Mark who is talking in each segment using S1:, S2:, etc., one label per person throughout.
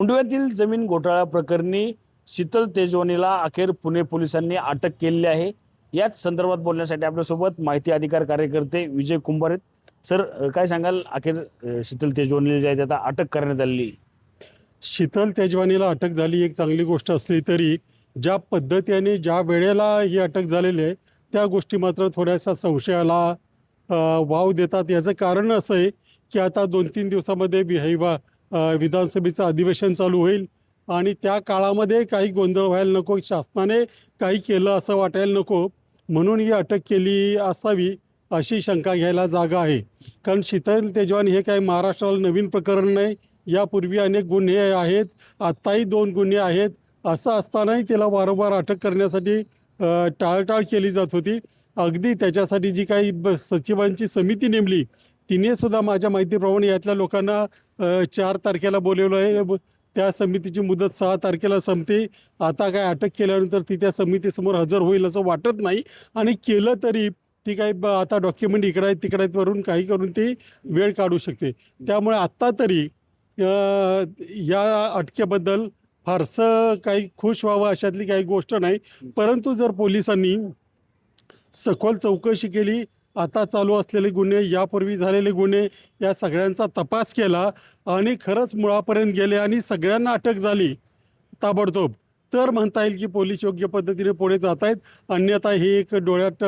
S1: मुंडव्यातील जमीन घोटाळा प्रकरणी शीतल तेजवानीला अखेर पुणे पोलिसांनी अटक केलेली आहे. याच संदर्भात बोलण्यासाठी आपल्यासोबत माहिती अधिकार कार्यकर्ते विजय कुंभार आहेत. सर काय सांगाल? अखेर शीतल तेजवानीला जे आहे आता अटक करण्यात आलेली
S2: शीतल तेजवानीला अटक झाली एक चांगली गोष्ट असली तरी ज्या पद्धतीने ज्या वेळेला ही अटक झालेली आहे त्या गोष्टी मात्र थोड्याशा संशयाला वाव देतात. याचं कारण असं आहे की आता दोन तीन दिवसामध्ये विहिवा विधानसभेचं अधिवेशन चालू होईल. आणि त्या काळामध्ये काही गोंधळ व्हायला नको शासनाने काही केलं असं वाटायला नको. म्हणून ही अटक केली असावी अशी शंका घ्यायला जागा आहे. कारण शीतल तेजवान हे काही महाराष्ट्राला नवीन प्रकरण नाही. यापूर्वी अनेक गुन्हे आहेत. आत्ताही दोन गुन्हे आहेत. असं असतानाही तिला वारंवार अटक करण्यासाठी टाळटाळ केली जात होती. अगदी त्याच्यासाठी जी काही ब सचिवांची समिती नेमली तिने सुद्धा माझ्या माहितीप्रमाणे यातल्या लोकांना चार तारखेला बोलवलं आहे. त्या समितीची मुदत सहा तारखेला संपते. आता काय अटक केल्यानंतर ती त्या समितीसमोर हजर होईल असं वाटत नाही. आणि केलं तरी ती काही ब- आता डॉक्युमेंट इकडं आहेत तिकडं आहेत वरून काही करून ती वेळ काढू शकते. त्यामुळे आत्ता तरी या अटकेबद्दल फारसं काही खुश व्हावं अशातली काही गोष्ट नाही. परंतु जर पोलिसांनी सखोल चौकशी केली आता चालू असलेले गुन्हे यापूर्वी झालेले गुन्हे या सगळ्यांचा तपास केला आणि खरंच मुळापर्यंत गेले आणि सगळ्यांना अटक झाली. ताबडतोब. तर म्हणता येईल की पोलीस योग्य पद्धतीने पुढे जात आहेत अन्यथा ही एक डोळ्यात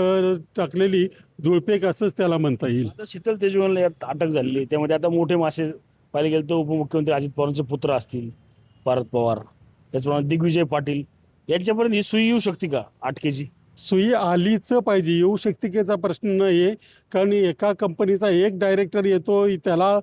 S2: टाकलेली धुळपेक असंच त्याला म्हणता येईल.
S1: आता शीतल तेजवानीला यात अटक झालेली. त्यामध्ये आता मोठे मासे पाहिले गेले तर उपमुख्यमंत्री अजित पवारांचे पुत्र असतील पारद पवार. त्याचप्रमाणे दिग्विजय पाटील. यांच्यापर्यंत ही सुई येऊ शकते का अटकेची
S2: सुई आलीच पाहिजे. येऊ शक्तिकेचा प्रश्न नाही आहे कारण एका कंपनीचा एक डायरेक्टर येतो त्याला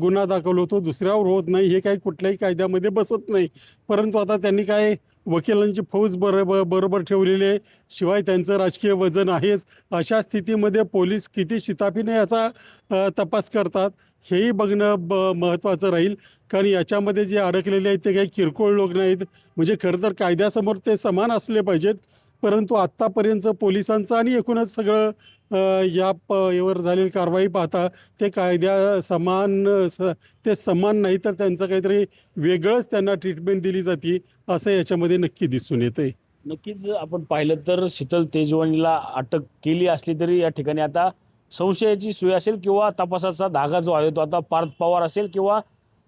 S2: गुन्हा दाखल होतो दुसऱ्यावर होत नाही हे काही कुठल्याही कायद्यामध्ये बसत नाही. परंतु आता त्यांनी काय वकिलांची फौज बरोबर बरोबर ठेवलेली आहे. शिवाय त्यांचं राजकीय वजन आहेच. अशा स्थितीमध्ये पोलीस किती शिताफीने याचा तपास करतात हेही बघणं ब महत्त्वाचं राहील. कारण याच्यामध्ये जे अडकलेले आहेत ते काही किरकोळ लोक नाहीत. म्हणजे खरं तर कायद्यासमोर ते समान असले पाहिजेत. परंतु आत्तापर्यंत पोलिसांचं आणि एकूणच सगळं या प यावर झालेली कारवाई पाहता ते कायद्या समान स ते समान नाही तर त्यांचं काहीतरी वेगळंच त्यांना ट्रीटमेंट दिली जाते असं याच्यामध्ये नक्की दिसून येतं आहे
S1: नक्कीच आपण पाहिलं तर शीतल तेजवानीला अटक केली असली तरी या ठिकाणी आता संशयाची सोय असेल किंवा तपासाचा धागा जो आहे तो आता पार्थ पवार असेल किंवा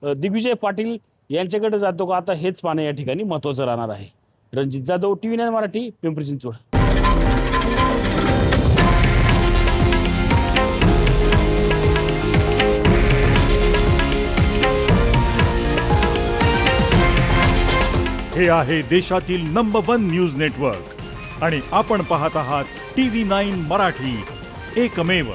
S1: दिग्विजय पाटील यांच्याकडे जातो का? आता हेच पाहणं या ठिकाणी महत्त्वाचं राहणार आहे. Ranjit Jadhav T V nine Marathi Pimpri Chinchwad.
S3: हे आहे देशातील नंबर वन न्यूज नेटवर्क आणि आपण पाहत आहात टी व्ही नाईन मराठी. एकमेव.